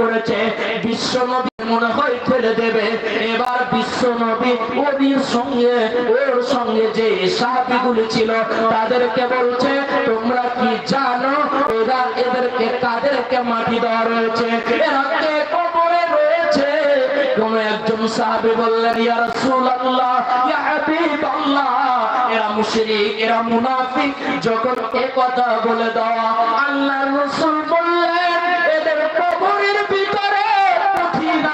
করেছে বিশ্ব নবী মনে হয় ফেলে দেবে। এবার বিশ্ব নবী ওদের সঙ্গে, ওর সঙ্গে যে সাহাবিগুলি ছিল, তাদেরকে বলছে, তোমরা কি জানো, এরা এদেরকে কাদেরকে মাটি দেওয়া রয়েছে? এরা কে? কবরে রয়েছে। কোন একজন সাহাবী বললেন, ইয়া রাসূলুল্লাহ, ইয়া হাবিবাল্লাহ। এরা মুশরিক, এরা মুনাফিক, যখন এ কথা বলে দেওয়া, আল্লাহর রাসূল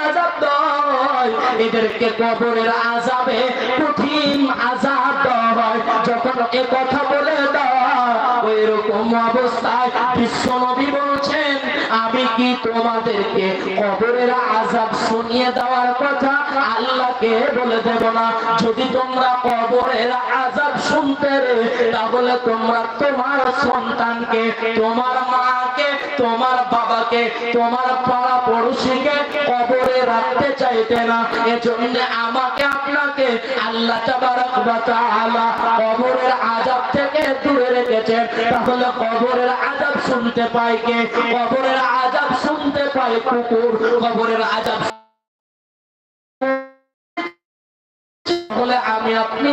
কঠিন আযাব এদেরকে কবরের আজাবে, কঠিন আজাব দেওয়া যখন এ কথা বলে দেওয়া ওই রকম অবস্থায় বিশ্ব নবী আমি কি তোমাদেরকে কবরের আযাব শুনিয়ে দেওয়ার কথা? আল্লাহকে বলে দেব না। যদি তোমরা কবরের আযাব শুনতে তাহলে তোমরা তোমার সন্তানকে, তোমার মাকে, তোমার বাবাকে, তোমার পাড়া পড়োশিকে কবরে রাখতে চাইতে না। এজন্য আমাকে আপনাকে আল্লাহ কবরের আযাব থেকে দূরে রেখেছেন তাহলে কবরের আযাব শুনতে কে কবরের আযাব শুনতে কুকুর কবরের তাহলে আমি আপনি।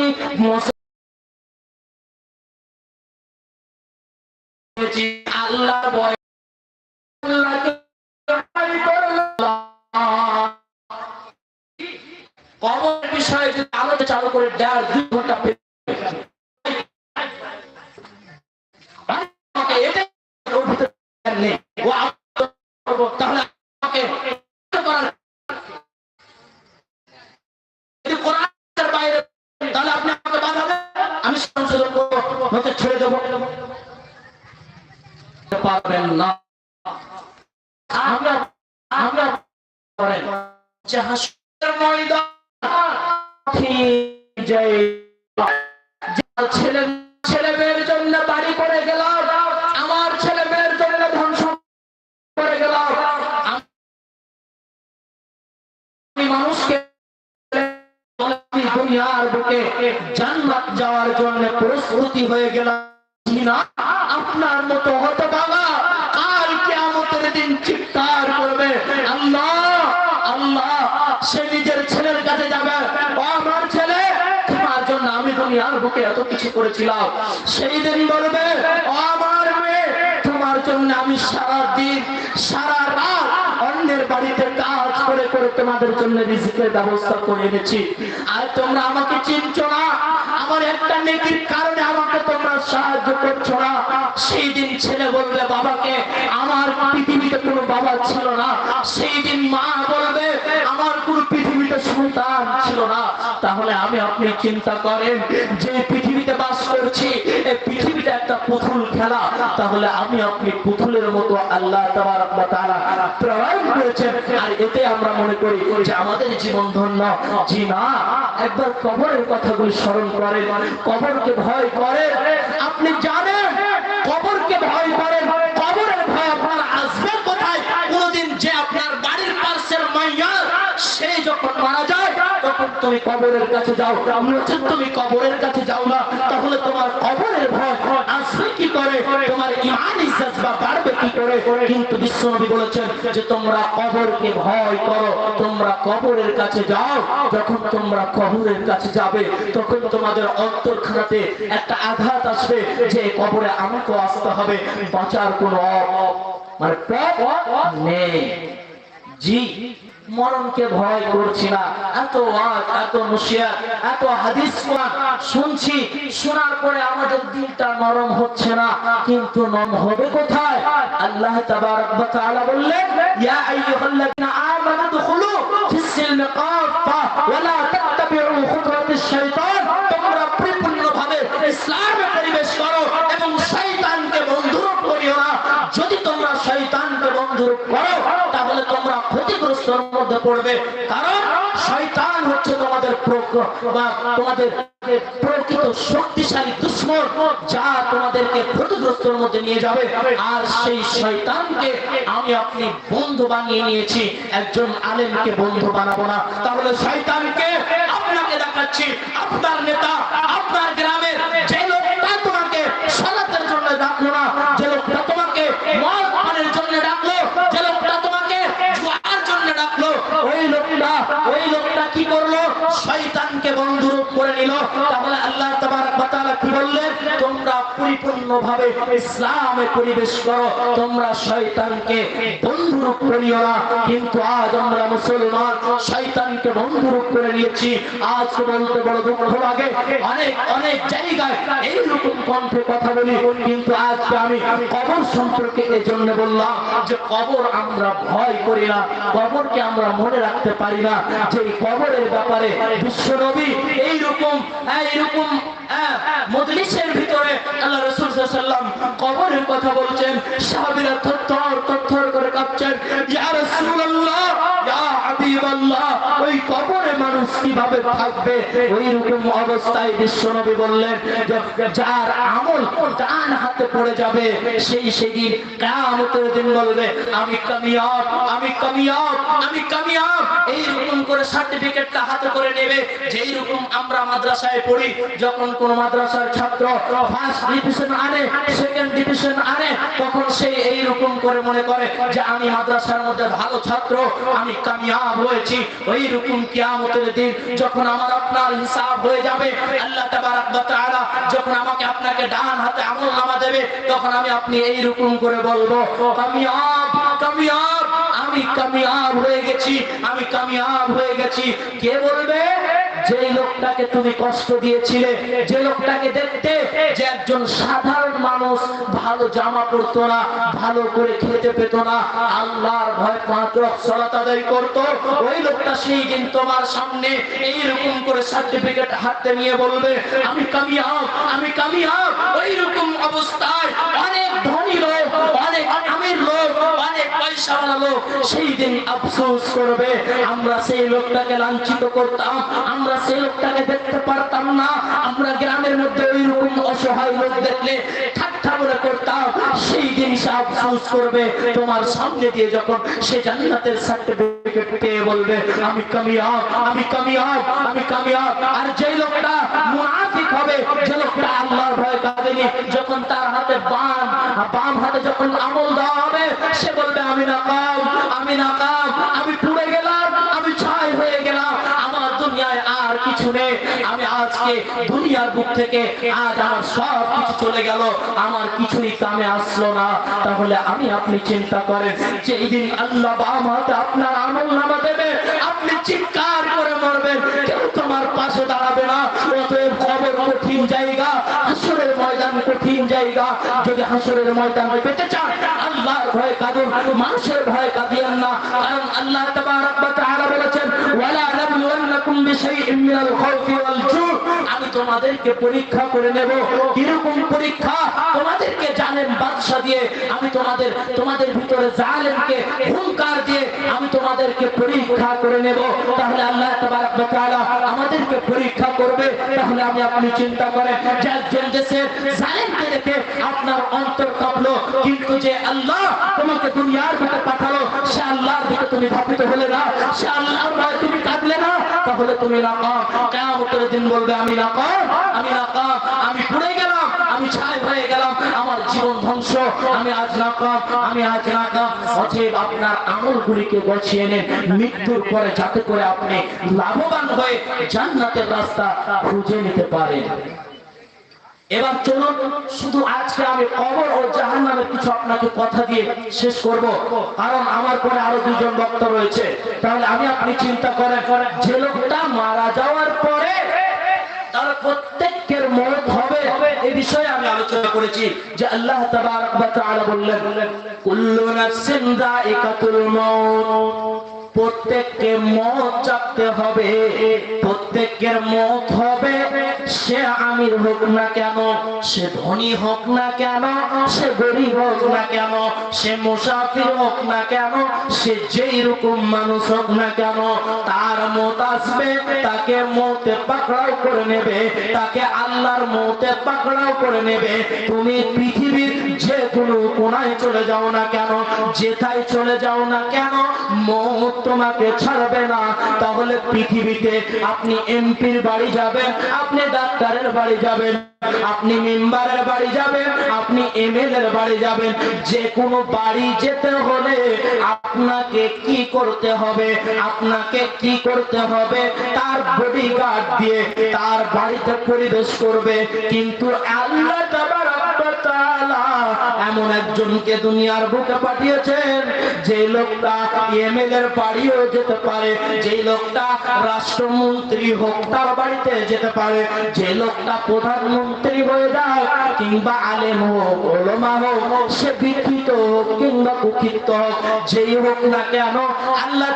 কবর বিষয়ে আলোচনা চালু করে দেড় দুই ঘণ্টা পেতে আমাকে এটাই ওর ভিতরে জ্ঞান নেই। ও আলোচনা করব, তাহলে আমাকে করার যদি কোরআনের বাইরে তাহলে আপনি আমাকে বাধা দেন আমি সংশোধন করব হয়তো ছেড়ে দেবো। পারবেন না। আমরা যে ছেলে মেয়ের জন্য করে গেলাম মানুষকে দুনিয়ার বুকে জন্য প্রস্তুতি হয়ে গেলাম আপনার মতো হতভাগা কাল কিয়ামতের দিন চিৎকার করবে। আল্লাহ আল্লাহ, সে নিজের ছেলের কাছে যাবে। আমার ছেলে, তোমার জন্য আমি দুনিয়ার বুকে এত কিছু করেছিলাম। সেই দিন বলবে আমার মেয়ে, তোমার জন্য আমি সারা দিন সারা রাত অন্যের বাড়িতে কাজ করে করে তোমাদের জন্য রিজিকের ব্যবস্থা করে এনেছি। আর তোমরা আমাকে চিনছো না। আমার একটা নেকির কারণে আমাকে তোমরা সাহায্য করছ না। সেই দিন ছেলে বলবে, বাবাকে, আমার পৃথিবীতে কোনো বাবা ছিল না। সেই দিন মা বলবে, আমার কোনো পৃথিবীতে সন্তান ছিল না, তাহলে আমি আপনি চিন্তা করেন যে পৃথিবীতে বাস করছি, এই পৃথিবীটা একটা পুতুল খেলা, তাহলে আমি আপনি পুতুলের মতো আল্লাহ আর এতে আমরা মনে করি যে আমাদের জীবন ধন্য। জি না, একবার কবরের কথাগুলি স্মরণ করেন, কবরকে ভয় করেন আপনি জানেন কবরকে ভয় করেন কবরের ভয় আপনার আসবে কোথায় কোনদিন যে আপনার বাড়ির পাশের মাইয়া সে যখন মারা যায়, তখন তুমি কবরের কাছে যাও। নচেত তুমি কবরের কাছে যাও না, তাহলে তোমার কবরের ভয় আসবে কি করে? তোমার ইমান ইজ্জত বা বাড়বে কি করে? কিন্তু বিশ্বনবী বলেছেন যে, তোমরা কবরকে ভয় করো। তোমরা কবরের কাছে যাও। যখন তোমরা কবরের কাছে যাবে, তখন তোমাদের অন্তরখানাতে একটা আঘাত আসবে যে, কবরে আমাকেও আসতে হবে। বাঁচার কোনো মানে নেই। জি মরণকে ভয় করছি না। এত এত নসিহত এত হাদিস শুনছি, শোনার পরে আমাদের দিলটা নরম হচ্ছে না, কিন্তু নরম হবে কোথায়? আল্লাহ বললেন পরিবেশ করো এবং করিও না। যদি তোমরা শয়তানকে বন্ধুরূপ করো ক্ষতিগ্রস্তর মধ্যে পড়বে। কারণ শয়তান হচ্ছে তোমাদের বা তোমাদের প্রকৃত শক্তিশালী দুশ্মন, যা তোমাদেরকে ক্ষতিগ্রস্তর মধ্যে নিয়ে যাবে। আর সেই শয়তানকে আমি আপনি বন্ধু বানিয়ে নিয়েছি। একজন আলেমকে বন্ধু বানাবো না। তাহলে শয়তানকে আপনাকে দেখাচ্ছি। আপনার নেতা, আপনার গ্রামের যে লোকটা তোমাকে করো। শয়তানকে বন্ধুরূপ বন্ধুরূপ করে নিয়েছি। আজ বলতে বড় দুঃখ লাগে। অনেক অনেক জায়গায় এইরকম কণ্ঠে কথা বলি। কিন্তু আজকে আমি কবর সম্পর্কে এই জন্য বললাম যে, কবর আমরা ভয় করি না। কবরকে আমরা মনে রাখতে পারি না। যে কবরের ব্যাপারে বিশ্বনবী এইরকম এইরকম আহ, মজলিসের ভিতরে আল্লাহ রসুল সাল্লাম কবরের কথা বলছেন করে কাঁপছেন ইয়া রাসূলুল্লাহ ইয়া হাবিবাল্লাহ ওই কবরে মানুষ কীভাবে থাকবে? ওই রকম অবস্থায় বিশ্বনবী বললেন যার আমল ডান হাতে পড়ে যাবে সেই সেদিন কিয়ামতের দিন বলবে আমি কামিয়াব আমি কামিয়াব আমি কামিয়াব এই করে সার্টিফিকেটটা হাতে করে নেবে। যেই রকম আমরা মাদ্রাসায় পড়ি, যখন কোন মাদ্রাসার ছাত্র ফার্স্ট ডিভিশন আনে সেকেন্ড ডিভিশন আনে, তখন সে এই রকম করে মনে করে যে আমি মাদ্রাসার মধ্যে ভালো ছাত্র, আমি কামিয়াব হয়েছি। ওই রকম কিয়ামতের দিন যখন আমার আপনার হিসাব হয়ে যাবে, আল্লাহ তাবারক ওয়া তাআলা যখন আমাকে আপনাকে ডান হাতে আমল নামা দেবে, তখন আমি আপনি এই রকম করে বলব, কামিয়াব কামিয়াব। আমি কামিয়াব হয়ে গেছি আমি কামিয়াব হয়ে গেছি। কে বলবে? যে লোকটাকে তুমি কষ্ট দিয়েছিলে, যে লোকটাকে দেখতে যে একজন সাধারণ মানুষ ভালো জামা পরতো না, ভালো করে খেতে পেত না, আল্লাহর ভয় পাঁচ সালাত আদায় করতো, ওই লোকটা সেই দিন তোমার সামনে এইরকম করে সার্টিফিকেট হাতে নিয়ে বলবে, আমি কামিয়াব আমি কামিয়াব। ওই রকম অবস্থায় অনেক ধনী লোক, অনেক আমির লোক, অনেক পয়সাওয়ালা লোক সেই দিন আফসোস করবে, আমরা সেই লোকটাকে লাঞ্ছিত করতাম, আমরা সেই লোকটাকে দেখতে পারতাম না। আমরা গ্রামের মধ্যে ওই রকম অসহায় লোক দেখলে ঠাট্টা বলে করতাম, সেই করবে। তোমার সামনে দিয়ে যখন সে জান্নাতের সার্টিফিকেট বলবে, আমি আমি তার হাতে হাতে যখন দেওয়া হবে, সে আমি আমি পুড়ে গেলাম, আমি ছাই হয়ে কিছু নেই। আমি আজকে দুনিয়ার বুক থেকে আজ আমার সব কিছু চলে গেল। আমার কিছুই কামে আসলো না। তাহলে আমি, আপনি চিন্তা করেন যে দিন আল্লাহ হাতে আপনার আমল নামা দেবে, আপনি চিৎকার করে মরবেন কেউ তোমার পাশে দাঁড়াবে না। অতএব কঠিন জায়গা। হাসরের ময়দান কঠিন জায়গা। যদি হাসরের ময়দানে পেতে চান। আল্লাহর ভয় কাঁদুন, মানুষের ভয় কাঁদিয়েন না। কারণ আল্লাহ বলেছেন আমি তোমাদেরকে পরীক্ষা করে নেব। কীরকম পরীক্ষা? তোমাদেরকে জালেম বাদশা দিয়ে আমি তোমাদের তোমাদের ভিতরে জালেমকে হুঙ্কার দিয়ে আমি তোমাদেরকে পরীক্ষা করে নেব। তাহলে আল্লাহ আমাদেরকে পরীক্ষা করবে, তাহলে আমি আপনি চিন্তা করেন একজন দেশের জালেমকে আপনার অন্তর কাঁপলো, কিন্তু যে আল্লাহ তোমাকে দুনিয়ার ভিতরে পাঠালো, সে আল্লাহর দিকে তুমি ধাপিত হলে না, সে আল্লাহর ভয় তুমি কাঁদলে না, তাহলে তুমি নাকাম। কিয়ামতের দিন বলবে, আমি নাকাম আমি নাকাম, আমি পুড়ে গেলাম, আমি ছাই হয়ে গেলাম, আমার জীবন ধ্বংস, আমি আজ নাকাম, আমি আজ নাকাম। অতএব আপনার আমলগুলিকে গছিয়ে নেন, মৃত্যুর পরে যাতে করে আপনি লাভবান হয়ে জান্নাতের রাস্তা খুঁজে নিতে পারেন এবার চলুন, শুধু আজকে আমি কবর ও জাহান নামের কিছু আপনাকে কথা দিয়ে শেষ করব। কারণ আমার পরে আরও দুজন বক্তা রয়েছে। তাহলে আমি আপনি চিন্তা করেন, যে লোকটা মারা যাওয়ার পরে তার প্রত্যেকের মত হবে এই বিষয়ে আমি আলোচনা করেছি যে আল্লাহ তাবারক ওয়া তাআলা বললেন, কুল্লু নাফসিন যায়িকাতুল প্রত্যেককে মত চাপতে হবে প্রত্যেকের মত হবে সে আমির হোক না কেন, সে ধনী হোক না কেন, সে গরিব হোক না কেন, সে মুসাফির হোক না কেন, সে যেই রকম মানুষ হোক না কেন, তার মত আসবে, তাকে মতে পাকড়াও করে নেবে, তাকে আল্লাহর মতে পাকড়াও করে নেবে। তুমি পৃথিবীর যে কোনো কোনায় চলে যাও না কেন, যেথায় চলে যাও না কেন, মত তোমাকে ছাড়বে না। তাহলে পৃথিবীতে আপনি এমপির বাড়ি যাবেন, আপনি ডাক্তারের বাড়ি যাবেন, আপনি মেম্বারের বাড়ি যাবেন, আপনি এমএলএ এর বাড়ি যাবেন, যে কোনো বাড়ি যেতে হলে আপনাকে কি করতে হবে, আপনাকে কি করতে হবে, তার বডিগার্ড দিয়ে তার বাড়িতে পরিবেশ করবে। কিন্তু আল্লাহ তাবারক এমন একজনকে দুনিয়ার বুকে পাঠিয়েছেন, যে লোকটা এমএলএ এর বাড়িও যেতে পারে, যে লোকটা রাষ্ট্রমন্ত্রী হোক তার বাড়িতে যেতে পারে, যে লোকটা প্রধানমন্ত্রী হয়ে যায় কিংবা আলেম হোক, ওলমা হোক, সে বিকৃত হোক কিংবা কুকৃত হোক, যেই হোক না কেন আল্লাহ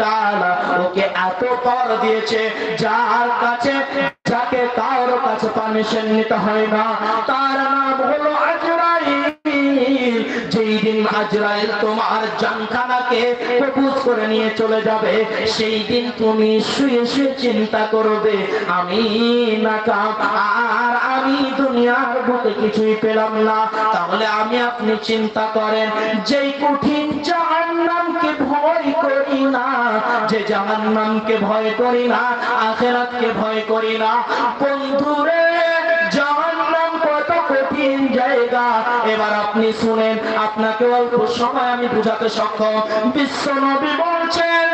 তাআলা ওকে এত পাওয়ার দিয়েছে, যার কাছে যাকে কারোর কাছে পারমিশন নিতে হয় না তার নাম হলো আজরাইল যেই দিন আজরাইল তোমার জানখানাকে কবুজ করে নিয়ে চলে যাবে, সেই দিন তুমি শুয়ে শুয়ে চিন্তা করবে, আমি নাকাম, আর আমি দুনিয়ার বুকে কিছুই পেলাম না। তাহলে আমি আপনি চিন্তা করেন, যেই কঠিন জাহান্নামকে ভয় করি না, যে জাহান্নামকে ভয় করি না, আখেরাতকে ভয় করি না, বন্ধুরে এবার আপনি শুনেন, আপনাকে অল্প সময় আমি বুঝাতে সক্ষম। বিশ্ব নবী বলছেন,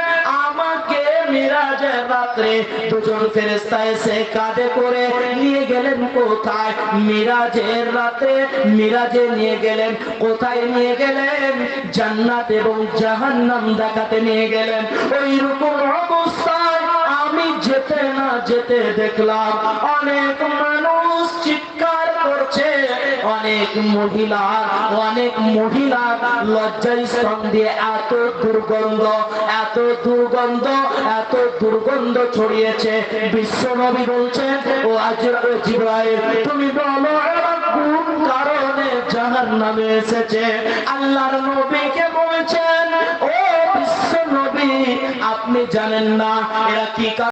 আমাকে মিরাজের রাত্রে দুজন ফেরেস্তা এসে কাঁধে করে নিয়ে গেলেন কোথায়? মিরাজের রাতে মিরাজে নিয়ে গেলেন, কোথায় নিয়ে গেলেন? জান্নাত এবং জাহান্নাম দেখাতে নিয়ে গেলেন। ওই রকম অবস্থায় আমি যেতে না যেতে দেখলাম, অনেক মানুষ চিৎকার করছে। অনেক মহিলা অনেক মহিলা লজ্জার স্থান দিয়ে এত দুর্গন্ধ এত দুর্গন্ধ এত দুর্গন্ধ ছড়িয়েছে। বিশ্ব নবী বলছেন, ও আজ জিব্রাইল, তুমি বলো কোন কারণে জাহান নামে এসেছে? আল্লাহর নবীকে বলছেন, ও বিশ্ব নবী, আপনি জানেন না, এরা কি